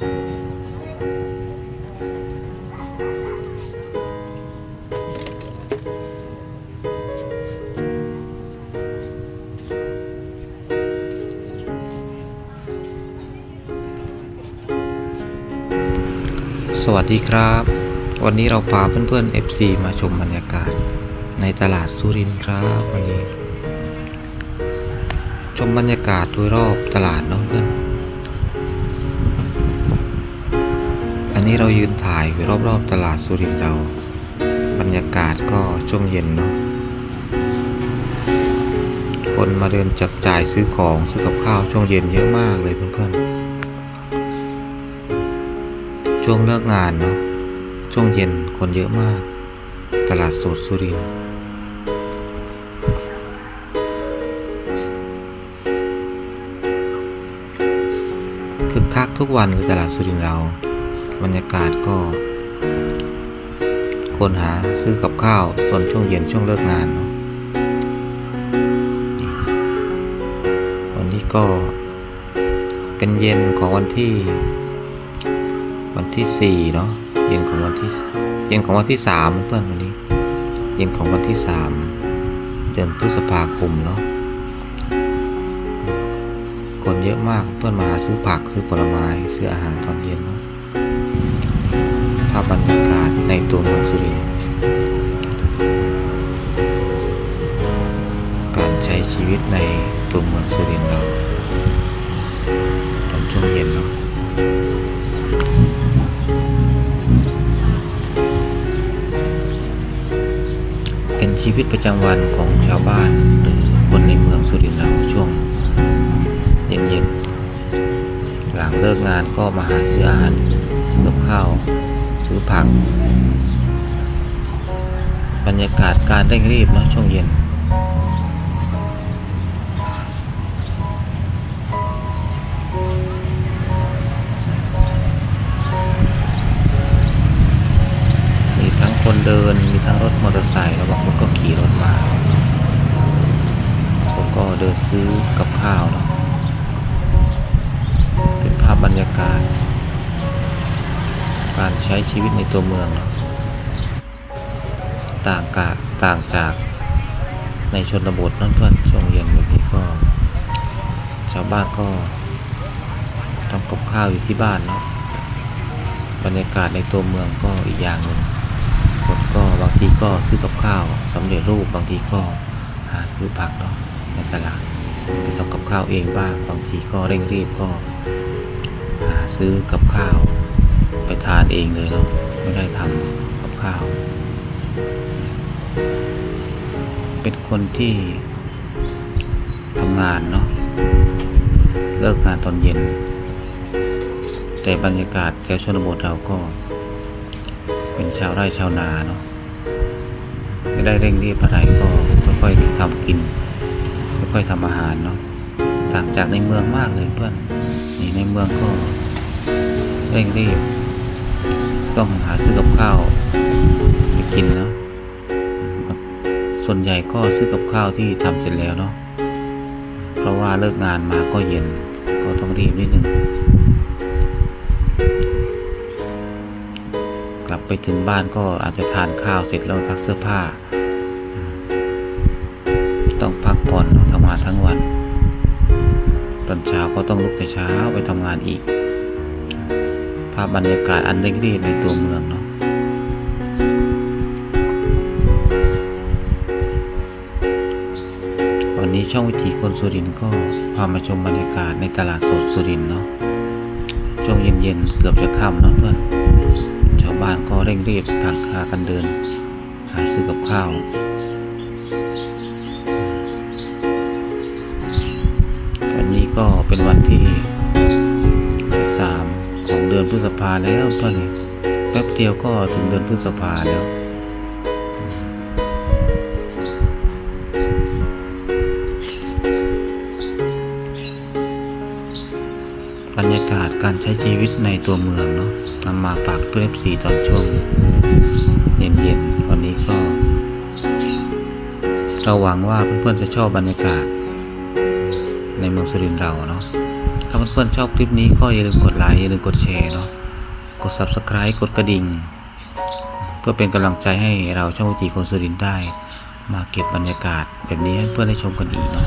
สวัสดีครับ วันนี้เราพาเพื่อนๆ FC มาชมบรรยากาศ ในตลาดสุรินทร์ครับวันนี้ ชมบรรยากาศโดยรอบตลาดเน้องเพื่อน อันนี้เรายืนถ่ายอยู่รอบๆตลาดสุรินทร์เรา บรรยากาศก็ช่วงเย็นเนาะคนมาเดินจับจ่ายซื้อของซื้อกับข้าวช่วงเย็นเยอะมากเลยเพื่อนๆช่วงเลิกงานเนาะช่วงเย็นคนเยอะมาก ตลาดสดสุรินทร์คึกคักทุกวันเลยตลาดสุรินทร์เรา บรรยากาศก็คนหาซื้อกับข้าวตอนช่วงเย็นช่วงเลิกงานเนาะวันนี้ก็เป็นเย็นของวันที่ วันที่สี่เนาะเย็นของวันที่เย็นของวันที่สามเพื่อนวันนี้ เย็นของวันที่สามเดือนพฤษภาคมเนาะคนเยอะมากเพื่อนมาหาซื้อผักซื้อผลไม้ซื้ออาหารตอนเย็นเนาะาพบรรยากาศในตัวเมืองสุรินทร์การใช้ชีวิตในตัวเมืองสุรินทร์เราตอนช่วงเย็นเนาะเป็นชีวิตประจำวันของชาวบ้านหรือคนในเมืองสุรินทร์เราช่วงเย็นๆหลังเลิกงานก็มาหาซื้ออาหารซื้อกับข้าว ซื้อผัก บรรยากาศการเร่งรีบเนาะช่วงเย็น มีทั้งคนเดินมีทั้งรถมอเตอร์ไซค์แล้วบางคนก็ขี่รถมาผมก็เดินซื้อกับข้าวเนาะเป็นภาพบรรยากาศ การใช้ชีวิตในตัวเมืองเนาะต่างกาต่างจากในชนบทนั่นเพื่อนช่วงเย็นแบบนี้ก็ ชาวบ้านก็ทำกับข้าวอยู่ที่บ้านเนาะบรรยากาศในตัวเมืองก็อีกอย่างหนึ่งคนก็บางทีก็ซื้อกับข้าวสำเร็จรูปบางทีก็หาซื้อผักเนาะในตลาดไปทำกับข้าวเองบ้างบางทีก็เร่งรีบก็หาซื้อกับข้าว ไปทานเองเลยเนาะไม่ได้ทำกับข้าว เป็นคนที่ทำงานเนาะเลิกงานตอนเย็น แต่บรรยากาศแถวชนบทเราก็ เป็นชาวไร่ชาวนาเนาะไม่ได้เร่งรีบอะไรก็ค่อยๆทำกินค่อยๆทำอาหารเนาะต่างจากในเมืองมากเลยเพื่อนนี่ในเมืองก็เร่งรีบ ต้องหาซื้อกับข้าวไปกินเนาะส่วนใหญ่ก็ซื้อกับข้าวที่ทำเสร็จแล้วเนาะเพราะว่าเลิกงานมาก็เย็นก็ต้องรีบนิดนึงกลับไปถึงบ้านก็อาจจะทานข้าวเสร็จแล้วซักเสื้อผ้า ต้องพักผ่อนทำงานทั้งวัน ตอนเช้าก็ต้องลุกแต่เช้าไปทำงานอีก ภาพบรรยากาศอันเร่งรีบในตัวเมืองเนาะวันนี้ช่องวิถีคนสุรินทร์ก็พามาชมบรรยากาศในตลาดสดสุรินทร์เนาะช่วงเย็นๆเกือบจะค่ำเนาะเพื่อนชาวบ้านก็เร่งรีบต่างพากันเดิน หาซื้อกับข้าววันนี้ก็เป็นวันที่ องเดือนพฤษภาแล้วเพื่อนแป๊บเดียวก็ถึงเดือนพฤษภาแล้ว บรรยากาศการใช้ชีวิตในตัวเมืองเนาะนำมาฝากเพื่อนสีตอนช่วงเย็นๆวันนี้ก็เราหวังว่าเพื่อนๆจะชอบบรรยากาศ ในเมืองสุรินทร์เราเนาะ ถ้าเพื่อนๆชอบคลิปนี้ก็อย่าลืมกดไลค์ อย่าลืมกดแชร์เนาะ กด subscribe กดกระดิ่ง เพื่อเป็นกำลังใจให้เราช่องวิจีคนสุรินทร์ได้ มาเก็บบรรยากาศแบบนี้ให้เพื่อนได้ชมกันอีกเนาะ